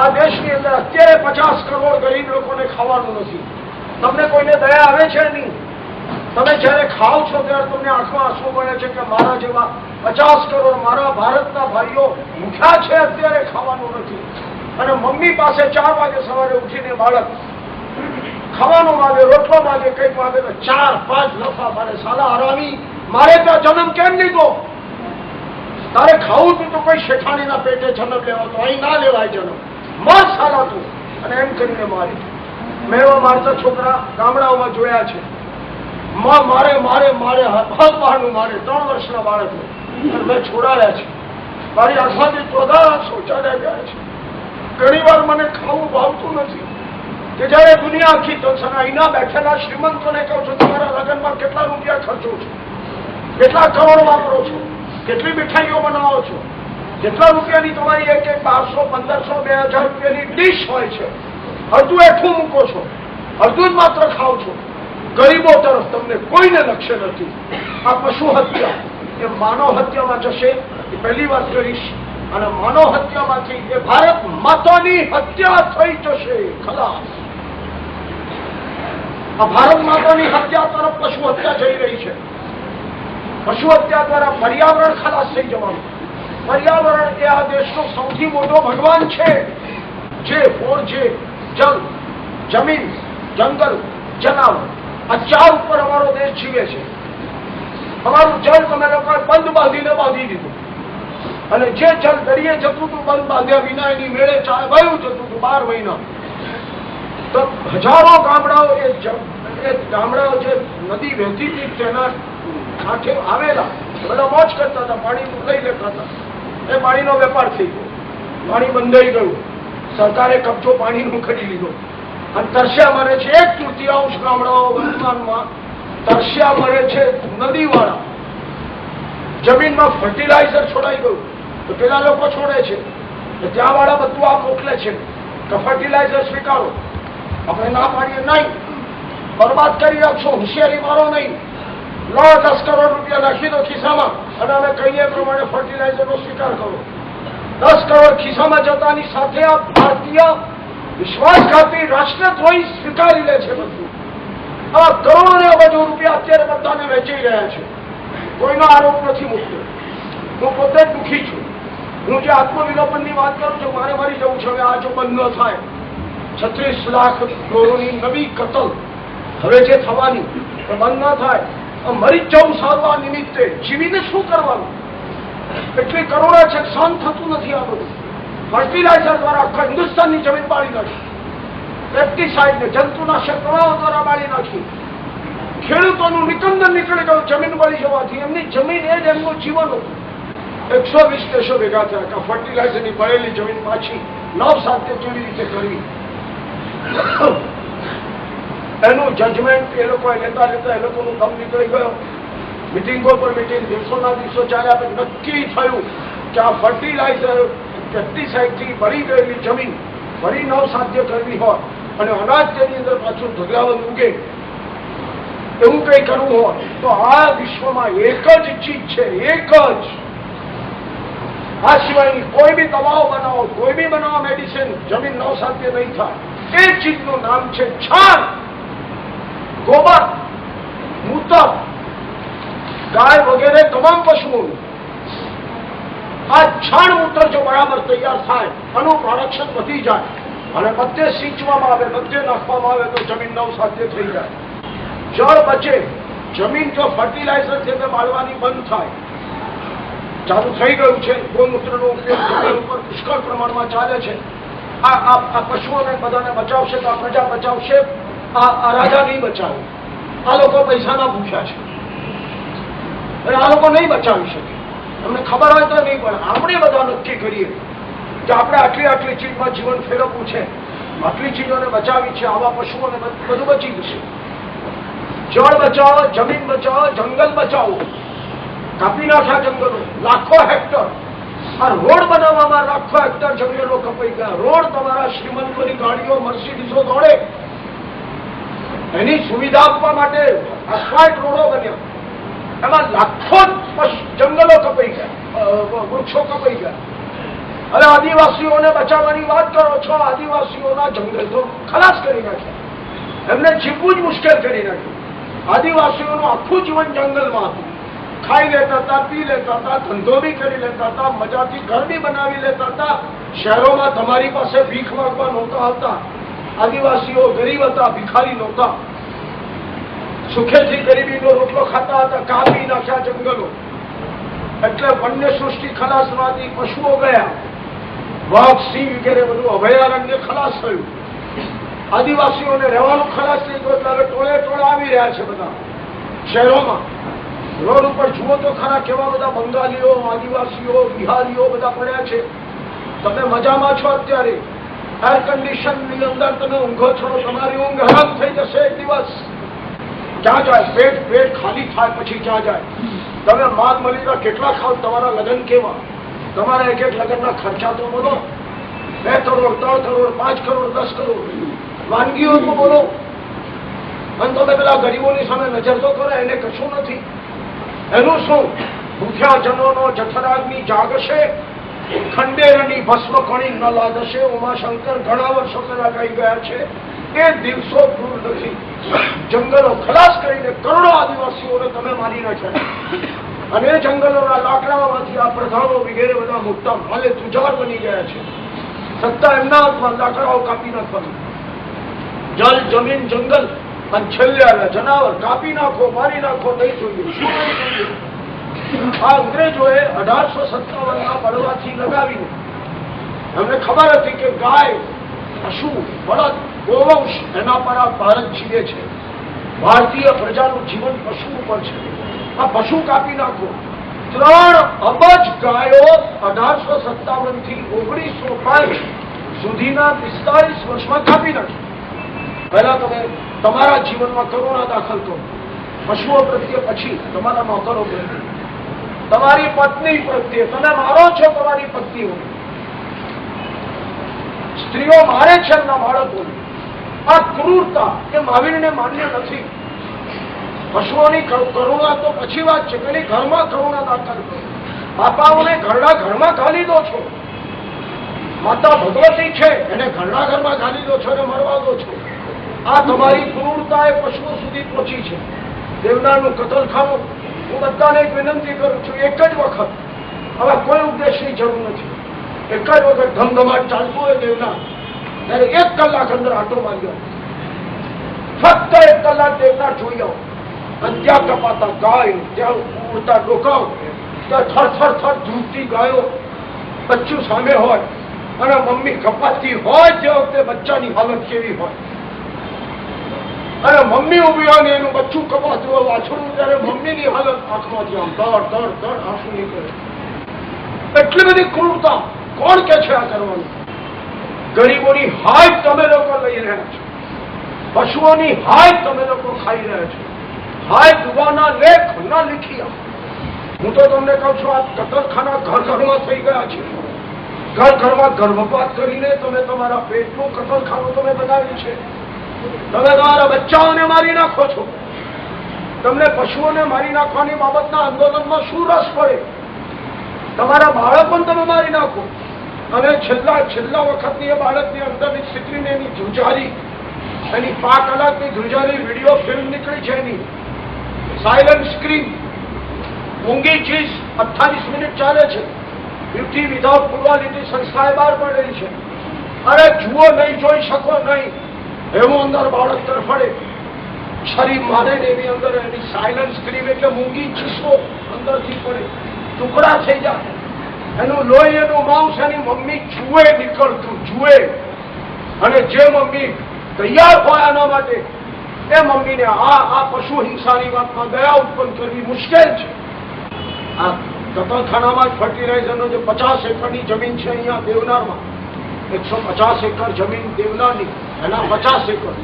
આ દેશની અંદર અત્યારે પચાસ કરોડ ગરીબ લોકોને ખાવાનું નથી. તમને કોઈને દયા આવે છે નહીં? તમે જ્યારે ખાઓ છો ત્યારે તમને આંખમાં આંસુ મળે છે કે મારા જેવા પચાસ કરોડ મારા ભારતના ભાઈઓ ભૂખ્યા છે અત્યારે ખાવાનું નથી. અને મમ્મી પાસે ચાર વાગે સવારે ઉઠીને બાળક ખાવાનું માંગે, રોટલો માગે, કંઈક માંગે તો ચાર, પાંચ લફા મારે સાલા હરામી મારે ત્યાં જન્મ કેમ લીધો? તારે ખાવું તું તો કોઈ શેઠાણીના પેટે જન્મ લેવા તો અહીં ના લેવાય જન્મ. મર સાલા તું અને એમ કરીને મારી. મેં એવા મારતા છોકરા ગામડાઓમાં જોયા છે. માં મારે મારે મારે હાથ બહારનું મારે. ત્રણ વર્ષના બાળકને મેં છોડાયા છે. મારી આંખમાંથી ચોદા શૌચાલય ગયા છે. ઘણી વાર મને ખાવું ભાવતું નથી. કે જયારે દુનિયા આખી તત્સના અહીંના બેઠેલા શ્રીમંતોને કહું છું, તમારા લગ્નમાં કેટલા રૂપિયા ખર્ચો છો? કેટલા કરોડ વાપરો છો? કેટલી મીઠાઈઓ બનાવો છો? કેટલા રૂપિયાની તમારી એક એક બારસો, પંદરસો, બે હજાર રૂપિયાની ડીશ હોય છે, અડધું એઠું મૂકો છો, અડધું જ માત્ર ખાવ છો. ગરીબો તરફ તમને કોઈને લક્ષ્ય નથી. આ પશુ હત્યા, એ માનવ હત્યામાં જશે, એ પહેલી વાત કરીશ. અને માનવ હત્યામાંથી એ ભારત માતાની હત્યા થઈ જશે, ખલાસ. આ ભારત માતાની હત્યા તરફ પશુ હત્યા જઈ રહી છે. પશુ હત્યા દ્વારા પર્યાવરણ ખલાસ થઈ જવાનું. પર્યાવરણ એ આ દેશનો સૌથી મોટો ભગવાન છે. જે ફોર જે જલ, જમીન, જંગલ, જનાવર, આ ચાર ઉપર અમારો દેશ જીવે છે. અમારું જળ તમે લોકોએ બંધ બાંધીને બાંધી દીધું. અને જે જળ દરિયે જતું હતું બંધ બાંધ્યા વિના એની મેળે વયું જતું હતું બાર મહિના. તો હજારો ગામડાઓ એ એ ગામડાઓ જે નદી વહેતી હતી તેના કાંઠે આવેલા બધા મોજ કરતા હતા પાણી લઈ લેતા હતા. એ પાણીનો વેપાર થઈ ગયો. પાણી બંધાઈ ગયું. સરકારે કબજો પાણીનું કરી લીધો. અને તરસ્યા મરે છે એક તૃતીયાંશ ગામડાઓ વર્તમાનમાં તરસ્યા મરે છે નદીવાળા. જમીનમાં ફર્ટિલાઇઝર છોડાઈ ગયું. તો પેલા લોકો છોડે છે. ત્યાં વાળા બધું આ મોકલે છે. તો ફર્ટિલાઇઝર સ્વીકારો. આપણે ના પાડીએ નહીં. બરબાદ કરી રાખશો. હોશિયારી મારો નહીં. લો દસ કરોડ રૂપિયા નાખી દો ખિસ્સામાં. અને અમે કહીએ પ્રમાણે ફર્ટિલાઇઝરનો સ્વીકાર કરો. દસ કરોડ ખિસ્સામાં જતાની સાથે આ ભારતીય વિશ્વાસઘાતી રાષ્ટ્રદ્રોહી સ્વીકારી લે છે બધું. આ કરોડો અબજો રૂપિયા અત્યારે બધાને વેચી રહ્યા છે. કોઈનો આરોપ નથી મૂક્યો હું પોતે દુઃખી છું. હું જે આત્મવિલોપનની વાત કરું છું, મારે મરી જવું છે. હવે આ જો બંધ ન થાય, છત્રીસ લાખ કરોડની નવી કતલ હવે જે થવાની બંધ ન થાય મરી જવું સારું નિમિત્તે જીવીને શું કરવાનું? એટલી કરોડા છે સહન થતું નથી આ બધું. ફર્ટિલાઇઝર દ્વારા આખા હિન્દુસ્તાનની જમીન બાળી નાખી. પેસ્ટિસાઇડ ને જંતુનાશક દવાઓ દ્વારા બાળી નાખી. ખેડૂતોનું નિકંદન નીકળી ગયું, જમીન બળી જવાથી. એમની જમીન એ જ એમનું જીવન હતું. એકસો વીસ દેશો ભેગા થયા કે ફર્ટિલાઇઝરની બળેલી જમીન પાછી નવ સાધ્ય કેવી રીતે કરવી? એનું જજમેન્ટ એ લોકો લેતા લેતા એ લોકોનું દમ નીકળી ગયો. મિટિંગો પર મિટિંગ દિવસોના દિવસો ચાલ્યા નક્કી થયું કે આ ફર્ટિલાઇઝર પેસ્ટિસાઇડથી ભરી ગયેલી જમીન ફરી નવ સાધ્ય કરવી હોય અને અનાજ તેની અંદર પાછું ઢગલાવન ઉગે એવું કંઈ કરવું હોય, તો આ વિશ્વમાં એક જ ચીજ છે, એક જ. આ સિવાયની કોઈ બી દવાઓ બનાવો, કોઈ બી બનાવો મેડિસિન જમીન નવ સાધ્ય નહીં થાય. એ ચીજનું નામ છે છાણ. ગોબર મૂતર ગાય વગેરે તમામ પશુઓનું. આ છાણ મૂત્ર જો બરાબર તૈયાર થાય, આનું પ્રોડક્શન વધી જાય અને બધે સિંચવામાં આવે, બધે નાખવામાં આવે તો જમીન નવ સાધ્ય થઈ જાય. જળ બચે. જમીન જો ફર્ટિલાઇઝર છે તે બાળવાની બંધ થાય. ચાલુ થઈ ગયું છે. ગૌમૂત્રનો ઉપયોગ જમીન ઉપર પુષ્કળ પ્રમાણમાં ચાલે છે. આ આ પશુઓને બધાને બચાવશે તો આ પ્રજા બચાવશે. આ રાજા નહીં બચાવે. ભૂખ્યા છે. આ લોકો નહીં બચાવી શકે. ખબર હોય તો નહીં, પણ આપણે બધા નક્કી કરીએ આટલી ચીજમાં જીવન ફેરવવું છે. આટલી ચીજોને બચાવી છે, આવા પશુઓને બધું બચી જશે. જળ બચાવો, જમીન બચાવો, જંગલ બચાવો. કાપી નાખ્યા જંગલો, લાખો હેક્ટર. રોડ બનાવવામાં લાખો હેક્ટર જંગલો કપાઈ ગયા. રોડ તમારા શ્રીમંતોની ગાડીઓ, મર્સિડીઝો દોડે. એની સુવિધા આપવા માટે એમાં લાખો જંગલો કપાઈ ગયા. વૃક્ષો કપાઈ ગયા. અને આદિવાસીઓને બચાવવાની વાત કરો છો. આદિવાસીઓના જંગલ તો ખલાસ કરી નાખ્યા. એમને જીવવું જ મુશ્કેલ કરી નાખ્યું. આદિવાસીઓનું આખું જીવન જંગલમાં હતું. ખાઈ લેતા હતા, પી લેતા હતા, ધંધો બી કરી લેતા હતા, મજાથી ઘર બી બનાવી લેતા હતા. શહેરોમાં તમારી પાસે ભીખ માંગવા નહોતા આવતા. આદિવાસીઓ ગરીબ હતા, ભિખારી નહોતા. સુખેથી ગરીબીનો રોટલો ખાતા હતા, કાપી નાખ્યા જંગલો. એટલે વન્ય સૃષ્ટિ ખલાસમાંથી પશુઓ ગયા. વાઘ, સિંહ વગેરે બધું અભયારણ્ય ખલાસ થયું. આદિવાસીઓને રહેવાનું ખલાસ થઈ ગયું એટલે ટોળે ટોળે આવી રહ્યા છે બધા. શહેરોમાં. રોડ ઉપર જુઓ તો ખરા કેવા બધા બંગાળીઓ આદિવાસીઓ, બિહારીઓ બધા પડ્યા છે. તમે મજામાં છો અત્યારે? એર કન્ડિશનની અંદર તમે ઊંઘો છો, તમારી ઊંઘ હરામ થઈ જશે એક દિવસ. ક્યાં જાય? પેટ પેટ ખાલી થાય, પછી ક્યાં જાય? તમે માલ મલિકા કેટલા ખાવ? તમારા લગ્ન કેવા? તમારા એક એક લગ્નના ખર્ચા તો બોલો. બે કરોડ, ત્રણ કરોડ, પાંચ કરોડ, દસ કરોડ. વાનગીઓ તો બોલો. અને તમે પેલા ગરીબોની સામે નજર તો કરો, એને કશું નથી. એનું શું? ભૂખ્યા જનોનો જઠરાગ્નિ જાગશે ખંડેરની ભસ્મ કણી ન લાગશે, ઉમાશંકર ઘણા વર્ષો પહેલા કહી ગયા છે. એ દિવસો દૂર નથી. જંગલો ખલાસ કરીને કરોડો આદિવાસીઓને તમે મારી નાખ્યા અને જંગલોના લાકડામાંથી આ પ્રધાનો વગેરે બધા મોટા માલે તુજાર બની ગયા છે. સત્તા એમના હાથમાં, લાકડાઓ કાપી નાખવાનું. જલ, જમીન, જંગલ અને છેલ્લે જનાવર કાપી નાખો, મારી નાખો, નહીં જોઈએ? આ અંગ્રેજોએ અઢારસો સત્તાવન ના બળવાથી લગાવીને, એમને ખબર હતી કે ગાય, પશુ બળદ ગોવંશ એના પર આ ભારત જીવે છે. ભારતીય પ્રજાનું જીવન પશુ ઉપર છે. આ પશુ કાપી નાખો. ત્રણ અબજ ગાયો અઢારસો સત્તાવનથી ઓગણીસો પાંચ સુધીના પિસ્તાળીસ વર્ષમાં કાપી નાખી. પહેલા તમે તમારા જીવનમાં કરુણા દાખલ કરો. પશુઓ પ્રત્યે પછી તમારા નોકરો પ્રત્યે. તમારી પત્ની પ્રત્યે, તમે મારો છો તમારી પત્નીઓ સ્ત્રીઓ મારે છે એમના બાળકોને. આ ક્રૂરતા એ મહાવીરને માન્ય નથી. પશુઓની કરુણા તો પછી વાત છે, પેલી ઘરમાં કરુણા દાખલ બાપાઓને ઘરડા ઘરમાં ઘાલી દો છો. માતા ભગવતી છે, એને ઘરડા ઘરમાં ઘાલી દો છો અને મરવા દો છો. આ તમારી ક્રૂરતા એ પશુઓ સુધી પહોંચી છે. દેવનારનું કતલખાનું હું બધાને એક વિનંતી કરું છું, એક જ વખત. હવે કોઈ ઉપદેશની જરૂર નથી. એક જ વખત ધમધમાટ ચાલતું હોય દેવના. ત્યારે એક કલાક અંદર આટો માર્યો. ફક્ત એક કલાક દેવના જોઈ આવો. અને ત્યાં કપાતા ગાયો, ત્યાં ઉડતા ડોકાઓ ત્યાં થર થર થર ધ્રુવતી ગાયો. બચ્ચું સામે હોય અને મમ્મી કપાતી હોય તે વખતે બચ્ચાની હાલત કેવી હોય? અને મમ્મી ઊભી હોય ને, એનું બચ્ચું કપાતું હોય વાછડું ત્યારે મમ્મીની હાલત આંખમાંથી આમ દર દડ દડ આંસુ નીકળે. એટલી બધી ક્રૂરતા કોણ કે છે આ કરવાનું? ગરીબોની હાય તમે લોકો લઈ રહ્યા છો. પશુઓની હાય તમે લોકો ખાઈ રહ્યા છો. હાય દુવાના લેખ ના લીખ્યા. હું તો તમને કહું છું, આ કતલખાના ઘર ઘરમાં થઈ ગયા છે. ઘર ઘરમાં ગર્ભપાત કરીને તમે તમારા પેટનું કતરખાનું તમે બનાવ્યું છે. તમે તમારા બચ્ચાઓને મારી નાખો છો. તમને પશુઓને મારી નાખવાની બાબતના આંદોલનમાં શું રસ પડે? તમારા બાળકોને તમે મારી નાખો. અને છેલ્લા છેલ્લા વખતની એ બાળકની અંદરની સ્થિતિને એની ધ્રુજારી, એની પાંચ કલાકની ધ્રુજારી વીડિયો ફિલ્મ નીકળી છે એની. સાયલન્ટ સ્ક્રીન ઊંઘી ચીજ અઠ્ઠાવીસ મિનિટ ચાલે છે. બ્યુટી વિધાઉટ પ્લુરાલિટી સંસ્થાએ બહાર પડેલી છે. અરે જુઓ નહીં, જોઈ શકો નહીં. એવું અંદર બાળક તરફડે શરીર મારે ને એની અંદર એની સાયલન્ટ સ્ક્રીન એટલે મૂંગી ચીસો અંદરથી પડે. ટુકડા થઈ જાય. એનું લોહી, એનું માંસ એની મમ્મી જુએ, નીકળતું જુએ. અને જે મમ્મી તૈયાર હોય આના માટે, એ મમ્મીને આ આ પશુ હિંસાની વાતમાં દયા ઉત્પન્ન કરવી મુશ્કેલ છે. આ કતલખાનામાં જ ફર્ટિલાઇઝરનો જે પચાસ એકરની જમીન છે અહીંયા દેવનારમાં. એકસો પચાસ એકર જમીન દેવનારની. એના પચાસ એકર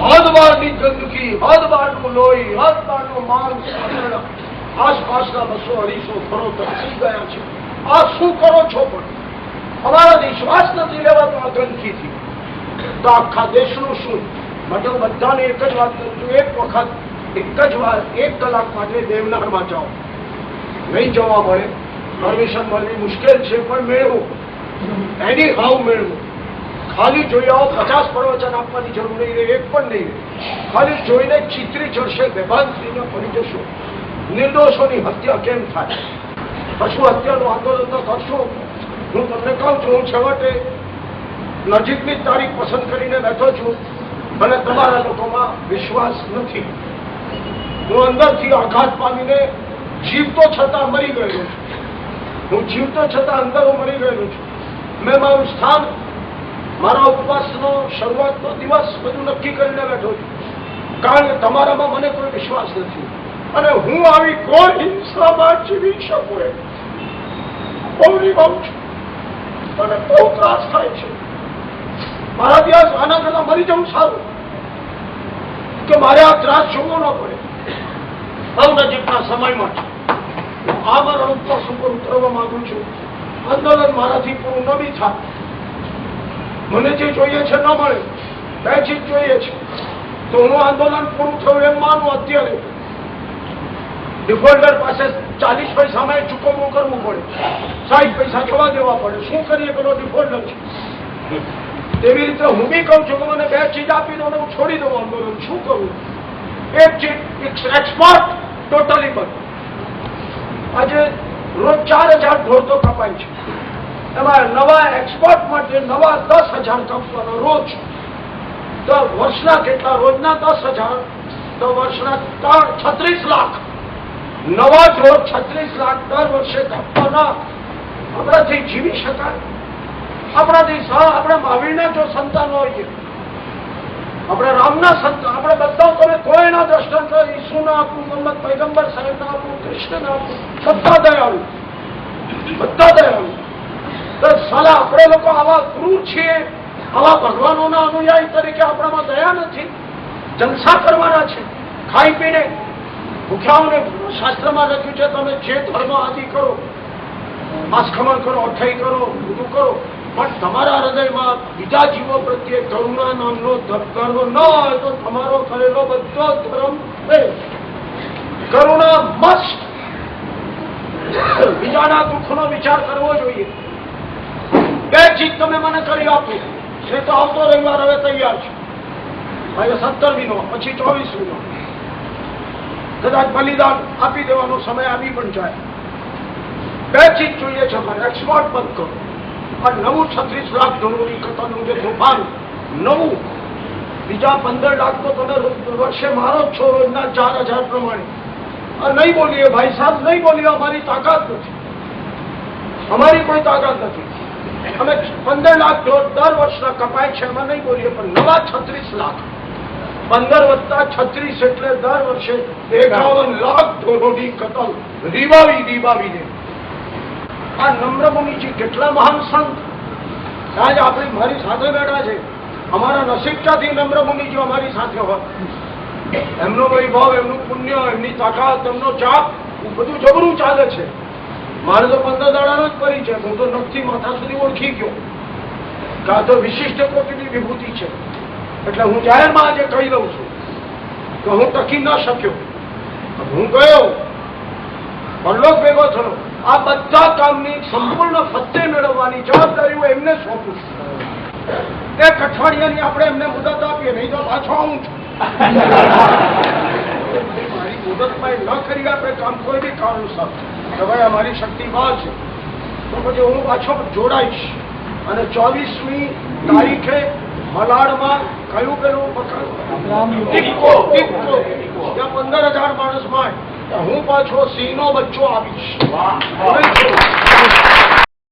હદ બારની ગંદકી, હદ બારનું લોહી, હદ બારનું માંસ આસપાસના બસો અઢીસો ઘરો તપસી ગયા છે. આ શું કરો છો પણ? અમારા વિશ્વાસ નથી લેવાતો આ ગંદકીથી. તો આખા દેશનું શું? માટે બધાને એક જ વાત કરું એક વખત, એક જ વાર, એક કલાક માટે દેવનારમાં જાઓ. નહીં જવા મળે. પરમિશન મળવી મુશ્કેલ છે, પણ મેળવો. એની હાવ મેળવો. ખાલી જોઈ આવો, પચાસ પ્રવચન આપવાની જરૂર નહીં રહે, એક પણ નહીં રહે. ખાલી જોઈને ચિત્રી ચડશે બેભાન થઈને પડી જશો. નિર્દોષોની હત્યા કેમ થાય? પશુ હત્યાનું આંદોલન તો કરશો? હું તમને કહું છું, હું છેવટે નજીકની તારીખ પસંદ કરીને બેઠો છું. અને તમારા લોકોમાં વિશ્વાસ નથી. હું અંદરથી આઘાત પામીને જીવતો છતાં મરી ગયેલો છું. હું જીવતો છતાં અંદર હું મરી ગયેલો છું. મેં મારું સ્થાન મારા ઉપવાસનો શરૂઆતનો દિવસ બધું નક્કી કરીને બેઠો છું. કારણ કે તમારામાં મને કોઈ વિશ્વાસ નથી. અને હું આવી કોઈ હિંસામાં જીવી શકું એમ. બહુ છું. મને બહુ ત્રાસ થાય છે. મારા દિવસ આના કરતા મરી જવું સારું. કે મારે આ ત્રાસ જોવો ન પડે. બહુ નજીકના સમયમાં છે આ મારા ઉપવાસ ઉપર ઉતરવા માંગુ છું. આંદોલન મારાથી પૂરું ન બી થાય. મને જે જોઈએ છે ન મળે, બે ચીજ જોઈએ છે. તો હું આંદોલન પૂરું થયું એમ માનું અત્યારે. ડિફોલ્ટર પાસે ચાલીસ પૈસામાં એ કરવું પડે. સાઠ પૈસા જવા દેવા પડે. શું કરીએ પેલો ડિફોલ્ટર છે? તેવી રીતે હું બી કહું છું કે મને બે ચીજ આપી દો હું છોડી દઉં આંદોલન. શું કરું એક ચીજ એક્સપોર્ટ ટોટલી બંધ. આજે રોજ ચાર હજાર ઢોર કપાય છે. એમાં નવા એક્સપોર્ટ માટે નવા દસ હજાર કંપનો રોજ તો વર્ષના કેટલા રોજના દસ હજાર? તો વર્ષના ત્રણ છત્રીસ લાખ. નવા ઢોર છત્રીસ લાખ દર વર્ષે કપવાના. આપણાથી જીવી શકાય. આપણાથી આપણે મહાવીરના જો સંતાન હોઈએ આપણે રામના સંતાન, આપણે બધા તમે કોઈના દ્રષ્ટાંત ઈસુના આપું, મોહમ્મદ પૈગંબર સાહેબના આપું, કૃષ્ણના આપું બધા દયાળુ બધા દયાળુ સાલા, આપણે લોકો આવા ક્રૂર છીએ. આવા ભગવાનોના અનુયાયી તરીકે આપણામાં દયા નથી. જલસા કરવાના છે. ખાઈ પીને. ભૂખ્યાઓને શાસ્ત્રમાં લખ્યું છે, તમે જે ધર્મ આદિ કરો માસખમણ કરો, અઠાઈ કરો, બધું કરો. પણ તમારા હૃદયમાં બીજા જીવો પ્રત્યે કરુણા નામનો ધર્મ ન હોય તો તમારો કરેલો બધો ધર્મ કરુણા મસ્ત. બીજાના દુઃખનો વિચાર કરવો જોઈએ. બે ચીજ તમે મને કરી આપી. એ તો આવતો રવિવાર હવે તૈયાર છે. સત્તર સત્તરમીનો પછી ચોવીસમીનો કદાચ બલિદાન આપી દેવાનો સમય આવી પણ જાય. બે ચીજ જોઈએ છે મારે એક્સપોર્ટ બંધ કરો. આ નવું છત્રીસ લાખ ડોલરની કતરનું જે તોફાન, નવું. બીજા પંદર લાખ તો તમે વર્ષે મારો જ છો રોજના ચાર હજાર પ્રમાણે. નહીં બોલીએ ભાઈ સાહેબ, નહીં બોલીએ, અમારી તાકાત નથી. અમારી કોઈ તાકાત નથી. અમે પંદર લાખ દર વર્ષના કપાય છે, એમાં નહીં બોલીએ, પણ નવા છત્રીસ લાખ. પંદર વત્તા છત્રીસ એટલે દર વર્ષે એકાવન લાખ ઢોરોની કતલ, રીવાવી રીબાવીને આ નમ્રમુનિજી કેટલા મહાન સંત. આજ આપણી મારી સાથે બેઠા છે. અમારા નસીબતાથી નમ્રમુનિજી અમારી સાથે હોય. એમનો વૈભવ, એમનું પુણ્ય, એમની તાકાત, એમનો ચાપ બધું જબરું ચાલે છે. મારે તો પંદર દાડાનો જ પરિચય હું તો નખથી માથા સુધી ઓળખી ગયો. કે તો વિશિષ્ટ કોટીની વિભૂતિ છે. એટલે હું જાહેરમાં આજે કહી દઉં છું કે હું ટકી ન શક્યો. હું ગયો. પરલોક ભેગો થયો. આ બધા કામની સંપૂર્ણ ફતે મેળવવાની જવાબદારી હું એમને સોંપું છું. એક અઠવાડિયાની આપણે એમને મુદત આપીએ, નહીં તો પાછો આવું છું. મારી મુદતમાં ન કરી આપણે કામ કોઈ બી કારણસર. કે ભાઈ અમારી શક્તિ બહાર છે. તો પછી હું પાછો જોડાઈશ. અને ચોવીસમી તારીખે મલાડમાં કયું પેલું ત્યાં પંદર હજાર માણસ માટે હું પાછો સિંહનો બચ્ચો આવીશ.